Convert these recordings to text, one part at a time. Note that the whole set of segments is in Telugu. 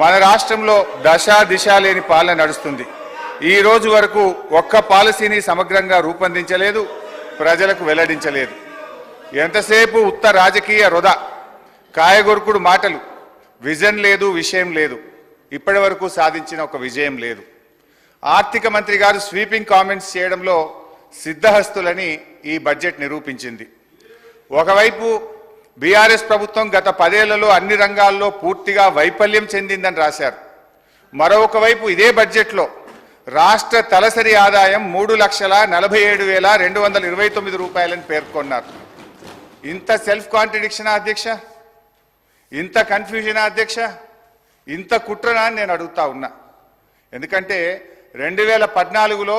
మన రాష్ట్రంలో దశ దిశ లేని పాలన నడుస్తుంది. ఈ రోజు వరకు ఒక్క పాలసీని సమగ్రంగా రూపొందించలేదు ప్రజలకు వెల్లడించలేదు. ఎంతసేపు ఉత్త రాజకీయ వృధా కాయగొరుకుడు మాటలు విజన్ లేదు విషయం లేదు. ఇప్పటి వరకు సాధించిన ఒక విజయం లేదు. ఆర్థిక మంత్రి గారు స్వీపింగ్ కామెంట్స్ చేయడంలో సిద్ధహస్తులని ఈ బడ్జెట్ నిరూపించింది. ఒకవైపు బీఆర్ఎస్ ప్రభుత్వం గత పదేళ్ళలో అన్ని రంగాల్లో పూర్తిగా వైఫల్యం చెందిందని రాశారు. మరొకవైపు ఇదే బడ్జెట్లో రాష్ట్ర తలసరి ఆదాయం మూడు లక్షల నలభై ఏడు వేల రెండు వందల ఇరవై తొమ్మిది రూపాయలని పేర్కొన్నారు. ఇంత సెల్ఫ్ కాంట్రడిక్షన్ అధ్యక్ష? ఇంత కన్ఫ్యూజన్ అధ్యక్ష? ఇంత కుట్రనా అని నేను అడుగుతా ఉన్నా. ఎందుకంటే రెండు వేల పద్నాలుగులో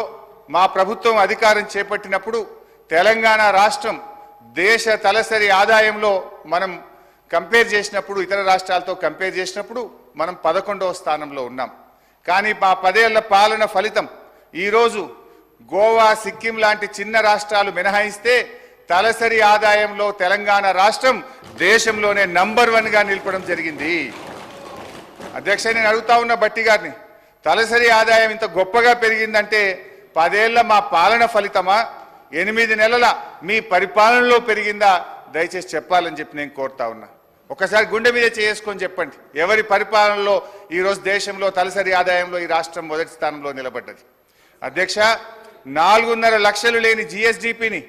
మా ప్రభుత్వం అధికారం చేపట్టినప్పుడు తెలంగాణ రాష్ట్రం దేశ తలసరి ఆదాయంలో మనం కంపేర్ చేసినప్పుడు ఇతర రాష్ట్రాలతో కంపేర్ చేసినప్పుడు మనం పదకొండవ స్థానంలో ఉన్నాం. కానీ మా పదేళ్ళ పాలన ఫలితం ఈరోజు గోవా సిక్కిం లాంటి చిన్న రాష్ట్రాలు మినహాయిస్తే తలసరి ఆదాయంలో తెలంగాణ రాష్ట్రం దేశంలోనే నంబర్ వన్గా నిలపడం జరిగింది. అధ్యక్ష నేను అడుగుతా ఉన్న బట్టి గారిని తలసరి ఆదాయం ఇంత గొప్పగా పెరిగిందంటే పదేళ్ళ మా పాలన ఫలితమా? ఎనిమిది నెలల మీ పరిపాలనలో పెరిగిందా? దయచేసి చెప్పాలని చెప్పి నేను కోరుతా ఉన్నా. ఒకసారి గుండె మీద చేసుకొని చెప్పండి. ఎవరి పరిపాలనలో ఈరోజు దేశంలో తలసరి ఆదాయంలో ఈ రాష్ట్రం మొదటి స్థానంలో నిలబడ్డది. అధ్యక్ష నాలుగున్నర లక్షలు లేని జిఎస్డిపిని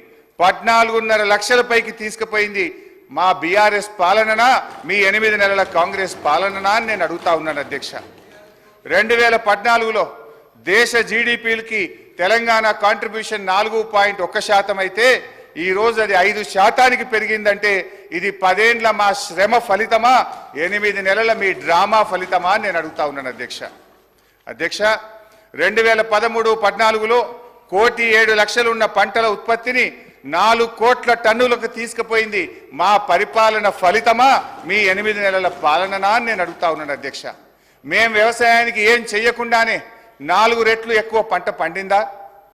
పద్నాలుగున్నర లక్షల పైకి తీసుకుపోయింది మా బీఆర్ఎస్ పాలననా మీ ఎనిమిది నెలల కాంగ్రెస్ పాలననా అని నేను అడుగుతా ఉన్నాను అధ్యక్ష. రెండు వేల పద్నాలుగులో దేశ జీడిపిలకి తెలంగాణ కాంట్రిబ్యూషన్ నాలుగు పాయింట్ ఒక్క శాతం అయితే ఈ రోజు అది ఐదు శాతానికి పెరిగిందంటే ఇది పదేండ్ల మా శ్రమ ఫలితమా? ఎనిమిది నెలల మీ డ్రామా ఫలితమా నేను అడుగుతా ఉన్నాను అధ్యక్ష. అధ్యక్ష రెండు వేల పదమూడు పద్నాలుగులో కోటి ఏడు లక్షలు ఉన్న పంటల ఉత్పత్తిని నాలుగు కోట్ల టన్నులకు తీసుకుపోయింది. మా పరిపాలన ఫలితమా? మీ ఎనిమిది నెలల పాలననా నేను అడుగుతా ఉన్నాను అధ్యక్ష. మేం వ్యవసాయానికి ఏం చెయ్యకుండానే నాలుగు రెట్లు ఎక్కువ పంట పండిందా?